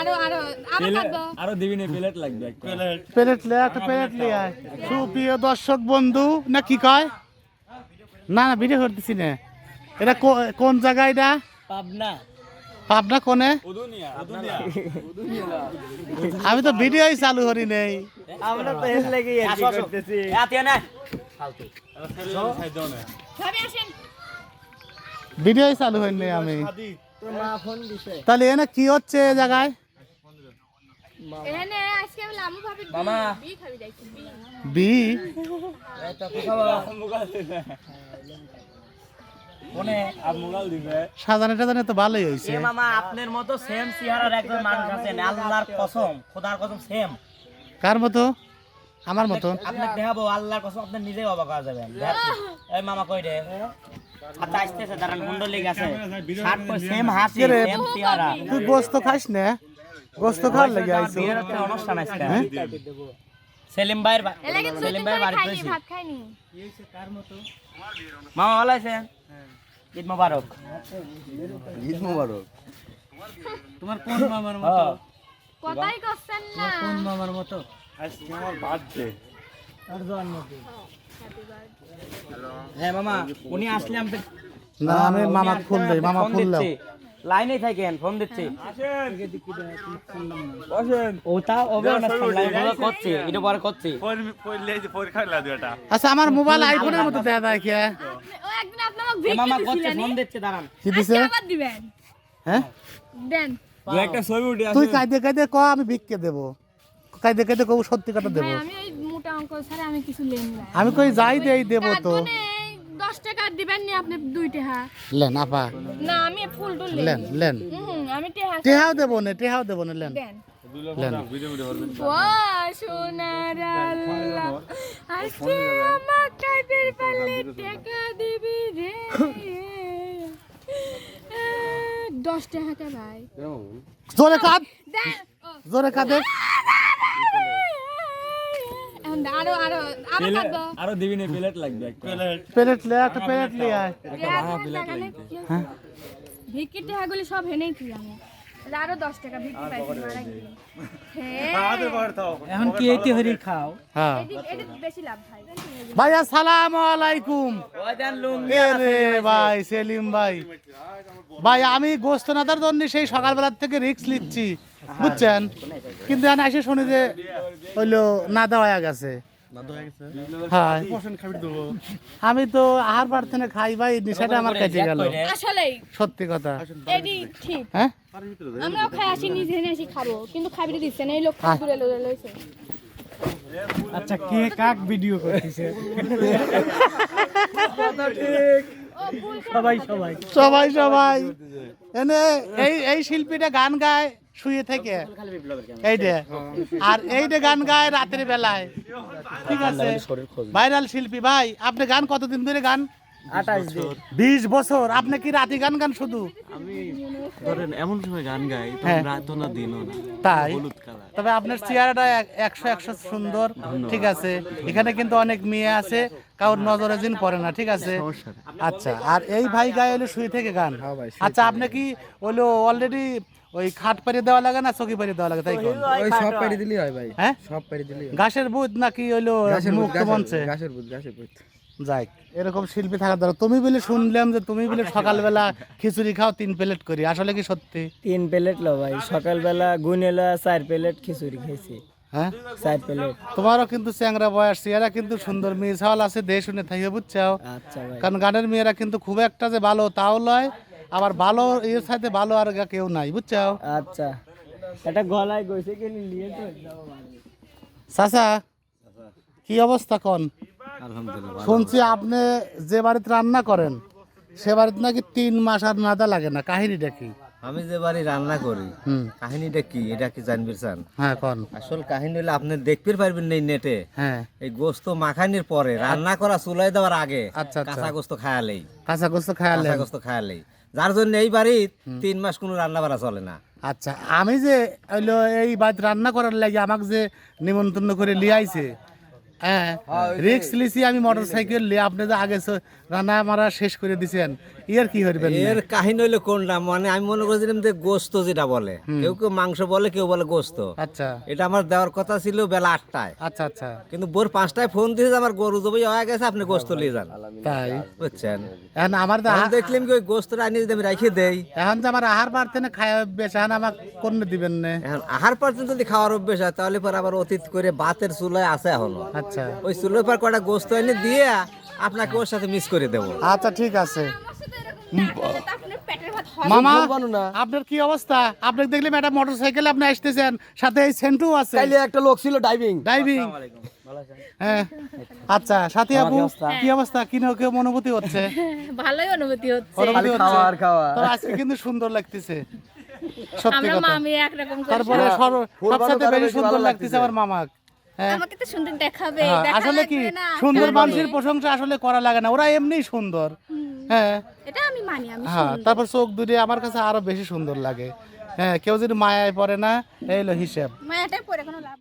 আরও আরও আরও থাকব আরও দিবি না প্লেট লাগবে একটা। প্লেট লে একটা প্লেট লিয়ে আয়। সুপ্রিয় দর্শক বন্ধু না কি কয়? না না ভিডিও করতেছি না। এটা কোন জায়গা এটা? পাবনা। পাবনা কোনে? আমি তো ভিডিওই চালু করি নেই। আমরা তো এর লাগি করতেছি। আতিয়া না ভিডিওই চালু নেই আমি। তাহলে এনে কি হচ্ছে এ জায়গায়? এখানে আজকে আমি লামু ভাবি মামা। বি সাজানে টাজানে তো ভালোই হয়েছে। মামা আপনার মতো সেম চেহারার একজন মানুষ আছেন আল্লাহর কসম খোদার কসম সেম কার মতো? আমার মতো। আপনাকে দেখাবো আল্লাহর কসম আপনি নিজেই অবাক হয়ে যাবেন। এই মামা কই রে? আচ্ছা আসতেছে দাঁড়ান হুন্ডলি গেছে শার্ট পরে সেম হাসি সেম চেহারা তুই গোস্ত খাস না? গোস্ত খাওয়ার লেগে আইছো। অনুষ্ঠান সেলিম ভাইয়ের সেলিম ভাইয়ের বাড়িতে ভাত খাইনি মামা ভালো আছেন ঈদ মোবারক। ঈদ মোবারক। তোমার কোন মামার হ্যাঁ। কথাই করছেন না। মামার মতো? আজকে আমার বার্থডে হ্যাঁ মামা উনি আসলে আমি না আমি মামা ফুল দেই মামা ফুল দাও। লাইনে থাকেন ফোন দিচ্ছি। ওটা ওবে অনুষ্ঠান লাইভ করছি এটা পরে করছি। পড়লে পরীক্ষা লাগবে এটা। আচ্ছা আমার মোবাইল আইফোনের মতো দেয়া যায় কে আপনি- ও একদিন আপনি আমাকে এ ভিক্ষা মামা করছে ফোন দিচ্ছে দাঁড়ান। কি দিছে? আজকে আবার দিবেন। হ্যাঁ? দেন। একটা ছবি উঠে তুই কাইদে কাইদে ক আমি ভিক্ষে দেবো। কাইদে কাইদে কব সত্যি কথা দেবো। আমি ওই মোটা অঙ্ক ছাড়া আমি কিছু লেন না আমি কই যাই দেই দেবো তো। দশ টাকা দিবেন নি আপনি দুই টাকা লেন আপা। না আমি ফুল টুল লেন লেন। আমি টাকা টেহাও দেবো না টেহাও দেবো না লেন। লেন। ও সোনার আল্লাহ আজকে আমার কাদের পালে টাকা দিবি রে। দশ টাকা ভাই। জোরে কাঁদ। জোরে কাঁদে। আরও আরও আরও দিবি না প্লেট লাগবে একটা। প্লেট লে একটা প্লেট লিয়ে আয়। হ্যাঁ ভিক্ষির হাগুলি সব হেনেই তুই আমি। আরও দশ টাকা ভিক্ষি পাইছি মারা গিয়ে হ্যাঁ। এখন কি এটি হরি খাও। হ্যাঁ। এদিক এদিক বেশি লাভ ভাই ভাই আসসালামু আলাইকুম। ওই দেন লুঙ্গি এ রে ভাই সেলিম ভাই? ভাই আমি গোস্ত নাদার জন্য সেই সকালবেলার থেকে রিক্স নিচ্ছি বুঝছেন? কিন্তু এখন এসে শুনি যে হইল নাদা হয়ে গেছে। হ্যাঁ আমি তো আহার প্রার্থনা খাই ভাই নেশাটা আমার কাছে গেল। আসলেই। সত্যি কথা। এডি ঠিক। হ্যাঁ? আমরাও খাই আসি নিজে আসি খাব। কিন্তু দিচ্ছে না এই লোক দূরে লইছে। আচ্ছা কে কাক ভিডিও করতেছে? সবাই সবাই। সবাই সবাই। এনে এই এই শিল্পীটা গান গায়। শুয়ে থেকে। এইটা আর এইটা গান গায় রাতের বেলায়। ঠিক আছে। ভাইরাল শিল্পী ভাই আপনি গান কতদিন ধরে গান? আঠাশ বিশ বছর। আপনি কি রাতে গান গান শুধু? ধরেন এমন সময় গান গাই হ্যাঁ। রাত না দিনও না। তাই। তবে আপনার চেহারাটা এক- একশো একশো সুন্দর। ঠিক আছে। এখানে কিন্তু অনেক মেয়ে আছে কারোর নজরে জিন পড়ে না ঠিক আছে? আচ্ছা আর এই ভাই গায়ে হলো শুয়ে থেকে গান। আচ্ছা আপনি কি হলো অলরেডি ওই খাট পাড়িয়ে দেওয়া লাগে না চকি দেওয়া লাগে তাই ওই সব পাড়ি দিলেই হয় ভাই হ্যাঁ? সব পাড়ি দিলেই বুধ নাকি হইল গাছের মুক্ত গাছের- মঞ্চে গাছের গাছের যাই এরকম শিল্পী দরকার। তুমি বলে শুনলাম যে তুমি বলে সকালবেলা খিচুড়ি খাও তিন প্লেট করি। আসলে কি সত্যি? তিন প্লেট লো ভাই। সকালবেলা গুনেলা চার প্লেট খিচুড়ি খেয়েছি হ্যাঁ? চার প্লেট। তোমারও কিন্তু চ্যাংরা বয়স এরা কিন্তু সুন্দর মেয়ে ছাওয়াল আছে দেশ শুনে থাইয়ে বুঝছাও। আচ্ছা কারণ গানের মেয়েরা কিন্তু খুব একটা যে ভালো তাও লয় আবার ভালো এর সাথে ভালো আর কেউ নাই বুঝছাও? আচ্ছা। এটা গলায় গইছে কি নিয়ে তো চাচা কি অবস্থা কন? আলহামদুলিল্লাহ শুনছি আপনি যে বাড়িতে রান্না করেন সে বাড়িতে নাকি তিন মাস আর নাদা লাগে না কাহিনীটা কি? আমি যে বাড়ি রান্না করি হুম। কাহিনীটা কি এটা কি জানবি চান? হ্যাঁ কন? আসল কাহিনী হলো আপনি দেখতে পারবেন না নেটে। হ্যাঁ। এই গোস্ত মাখানির পরে রান্না করা চুলাই দেওয়ার আগে আচ্ছা, আচ্ছা। কাঁচা গোস্ত খায়ালেই। কাঁচা গোস্ত খায়ালেন? কাঁচা গোস্ত খায়ালেই। যার জন্য এই বাড়ির তিন মাস কোনো রান্না বাড়া চলে না। আচ্ছা আমি যে হইল এই বাড়িতে রান্না করার লাগে আমাকে যে নিমন্ত্রণ করে লিয়ে আইছে হ্যাঁ। রিক্স লিছি আমি মোটর সাইকেল আপনি যে আগে রান্না মারা শেষ করে দিছেন ইয়ার কি এর কাহিনী হইল কোনটা? মানে আমি মনে করছিলাম যে গোস্ত যেটা বলে। কেউ কেউ মাংস বলে কেউ বলে গোস্ত। আচ্ছা। এটা আমার দেওয়ার কথা ছিল বেলা আটটায়। আচ্ছা আচ্ছা। কিন্তু ভোর পাঁচটায় ফোন আমার গরু জবি হয়ে গেছে আপনি গোস্ত নিয়ে যান। তাই? বুঝছেন? এখন আমার দেখলাম কি ওই গোস্তটা আনিয়ে যদি আমি রেখে দেই। এখন যে আমার আহার না খায় অভ্যেস এখন আমাকে কোন দিবেন না। এখন আহার পর্যন্ত যদি খাওয়ার অভ্যেস হয় তাহলে পর আবার অতীত করে ভাতের চুলায় আছে এখনও। আচ্ছা। ওই চুলোর পর কটা গোস্ত এনে দিয়ে আপনাকে ওর সাথে মিস করে দেবো। আচ্ছা ঠিক আছে। হয়। মামা আপনার কি অবস্থা? আপনি সাইকেলে আপনি আসতেছেন সাথে এই সেন্টু আছে। একটা লোক ছিল ডাইভিং ড্রাইভিং হ্যাঁ। আচ্ছা সাথী আপু কি অবস্থা? কি না কেউ অনুভূতি হচ্ছে? ভালোই অনুভূতি হচ্ছে। অনুভূতি হচ্ছে। খাওয়া আর খাওয়া। তো আজকে কিন্তু সুন্দর লাগতেছে। সত্যি আমরা কথা। মামি একরকম করে তারপরে সবচেয়ে বেশি সুন্দর লাগতেছে আমার মামাক হ্যাঁ আমাকে তো সুন্দর দেখাবে হ্যাঁ, আসলে কি সুন্দর মানুষের প্রশংসা আসলে করা লাগে না ওরা এমনি সুন্দর। হ্যাঁ। এটা আমি মানি আমি হ্যাঁ তারপর চোখ দুটি আমার কাছে আরও বেশি সুন্দর লাগে। হ্যাঁ কেউ যদি মায়ায় পড়ে না এই হলো হিসেব। মায়াটাই পড়ে কোনো লাভ